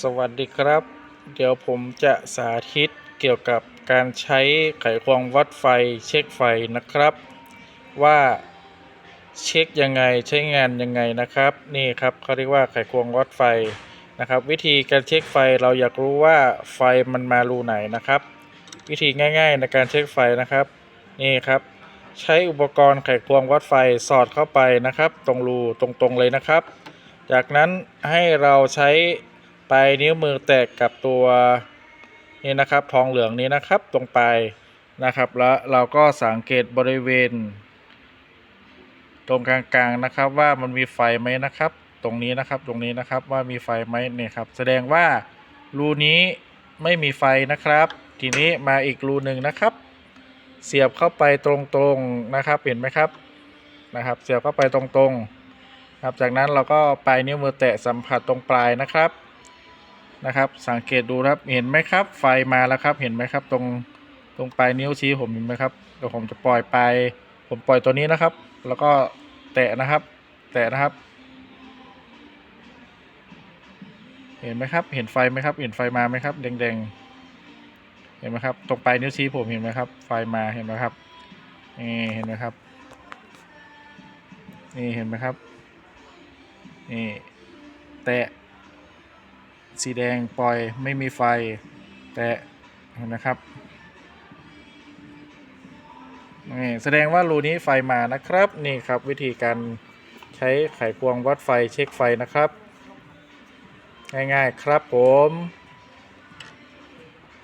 สวัสดีครับ เดี๋ยวผมจะสาธิตเกี่ยวกับการใช้ไขควงวัดไฟเช็คไฟนะครับ ว่าเช็คยังไงใช้งานยังไงนะครับ นี่ครับเขาเรียกว่าไขควงวัดไฟนะครับ วิธีการเช็คไฟเราอยากรู้ว่าไฟมันมารูไหนนะครับ วิธีง่ายๆในการเช็คไฟนะครับ นี่ครับใช้อุปกรณ์ไขควงวัดไฟสอดเข้าไปนะครับ ตรงรูตรงๆเลยนะครับ จากนั้นให้เราใช้ ปลายนิ้วมือแตะกับตัวนี่นะครับทองเหลืองนี้นะครับตรงปลายนะครับ แล้วเราก็สังเกตบริเวณ ตรงกลางๆนะครับ ว่ามันมีไฟไหมนะครับ ตรงนี้นะครับตรงนี้นะครับว่ามีไฟไหมเนี่ยครับ แสดงว่ารูนี้ไม่มีไฟนะครับ ทีนี้มาอีกรูหนึ่งนะครับ เสียบเข้าไปตรงๆนะครับเห็นไหมครับนะครับ เสียบเข้าไปตรงๆครับจากนั้นเราก็ปลายนิ้วมือแตะสัมผัสตรงปลายนะครับ นะครับ สังเกตดูครับเห็นไหมครับ ไฟมาแล้วครับเห็นไหมครับ ตรงตรงปลายนิ้วชี้ผมเห็นไหมครับเดี๋ยวผมจะปล่อยไป ผมปล่อยตัวนี้นะครับ แล้วก็แตะนะครับ แตะนะครับ เห็นไหมครับ เห็นไฟไหมครับ เห็นไฟมาไหมครับ แดงๆ เห็นไหมครับ ตรงปลายนิ้วชี้ผมเห็นไหมครับ ไฟมาเห็นไหมครับนี่เห็นไหมครับนี่เห็นไหมครับนี่แตะ สีแดงปล่อยไม่มีไฟ แต่นะครับนี่แสดงว่ารูนี้ไฟมานะครับ นี่ครับวิธีการใช้ไขควงวัดไฟเช็คไฟนะครับ ง่ายๆครับผม